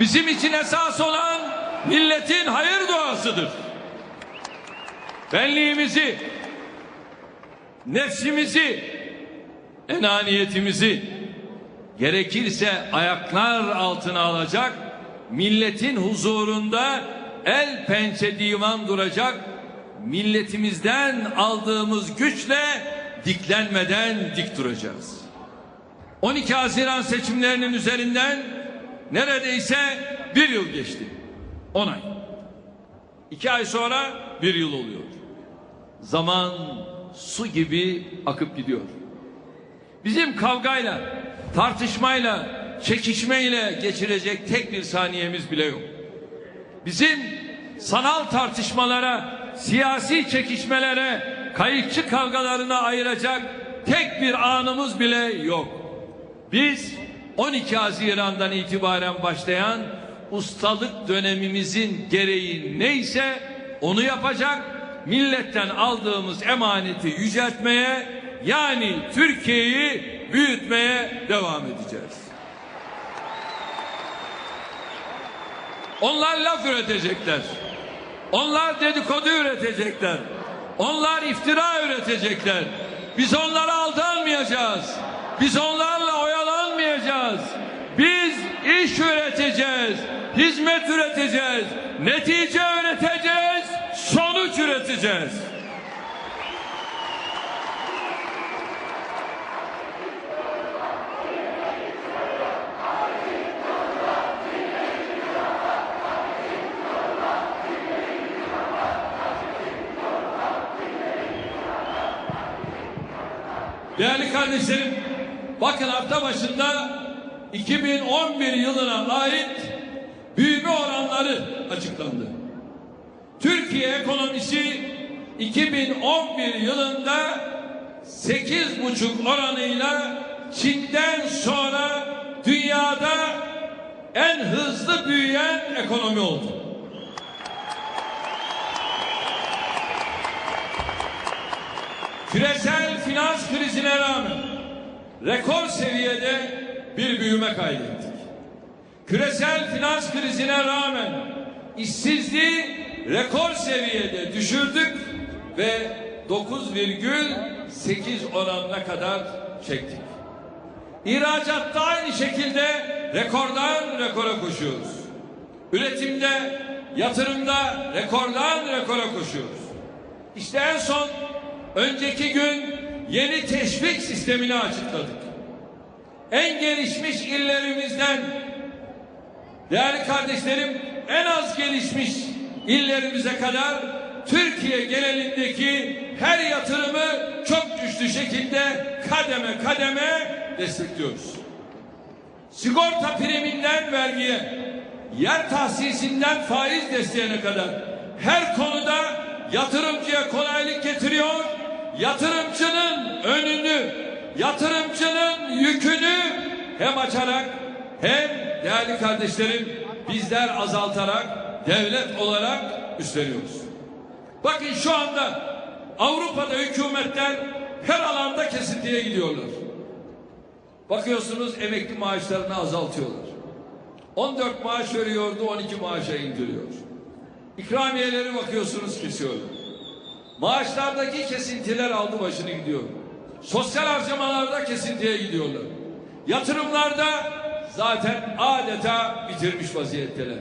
bizim için esas olan milletin hayır duasıdır. Benliğimizi, nefsimizi, enaniyetimizi gerekirse ayaklar altına alacak, milletin huzurunda el pençe divan duracak, milletimizden aldığımız güçle diklenmeden dik duracağız. 12 Haziran seçimlerinin üzerinden neredeyse bir yıl geçti. 10 ay. İki ay sonra bir yıl oluyor. Zaman su gibi akıp gidiyor. Bizim kavgayla, tartışmayla, çekişmeyle geçirecek tek bir saniyemiz bile yok. Bizim sanal tartışmalara, siyasi çekişmelere, kayıkçı kavgalarına ayıracak tek bir anımız bile yok. Biz 12 Haziran'dan itibaren başlayan ustalık dönemimizin gereği neyse onu yapacak, milletten aldığımız emaneti yüceltmeye yani Türkiye'yi büyütmeye devam edeceğiz. Onlar laf üretecekler. Onlar dedikodu üretecekler. Onlar iftira üretecekler. Biz onlara aldanmayacağız. Biz onlarla iş üreteceğiz. Hizmet üreteceğiz. Netice üreteceğiz. Sonuç üreteceğiz. Değerli kardeşlerim, bakın hafta başında 2011 yılına ait büyüme oranları açıklandı. Türkiye ekonomisi 2011 yılında 8,5 oranıyla Çin'den sonra dünyada en hızlı büyüyen ekonomi oldu. Küresel finans krizine rağmen rekor seviyede bir büyüme kaydettik. Küresel finans krizine rağmen işsizliği rekor seviyede düşürdük ve 9,8 oranına kadar çektik. İhracatta aynı şekilde rekordan rekora koşuyoruz. Üretimde, yatırımda rekordan rekora koşuyoruz. İşte en son önceki gün yeni teşvik sistemini açıkladık. En gelişmiş illerimizden değerli kardeşlerim en az gelişmiş illerimize kadar Türkiye genelindeki her yatırımı çok güçlü şekilde kademe kademe destekliyoruz. Sigorta priminden vergiye, yer tahsisinden faiz desteğine kadar her konuda yatırımcıya kolaylık getiriyor, yatırımcının önünü, yatırımcının hem açarak hem değerli kardeşlerim bizler azaltarak devlet olarak üstleniyoruz. Bakın şu anda Avrupa'da hükümetler her alanda kesintiye gidiyorlar. Bakıyorsunuz emekli maaşlarını azaltıyorlar. 14 maaş veriyordu 12 maaşa indiriyor. İkramiyeleri bakıyorsunuz kesiyorlar. Maaşlardaki kesintiler aldı başını gidiyor. Sosyal harcamalarda kesintiye gidiyorlar. Yatırımlarda zaten adeta bitirmiş vaziyetteler.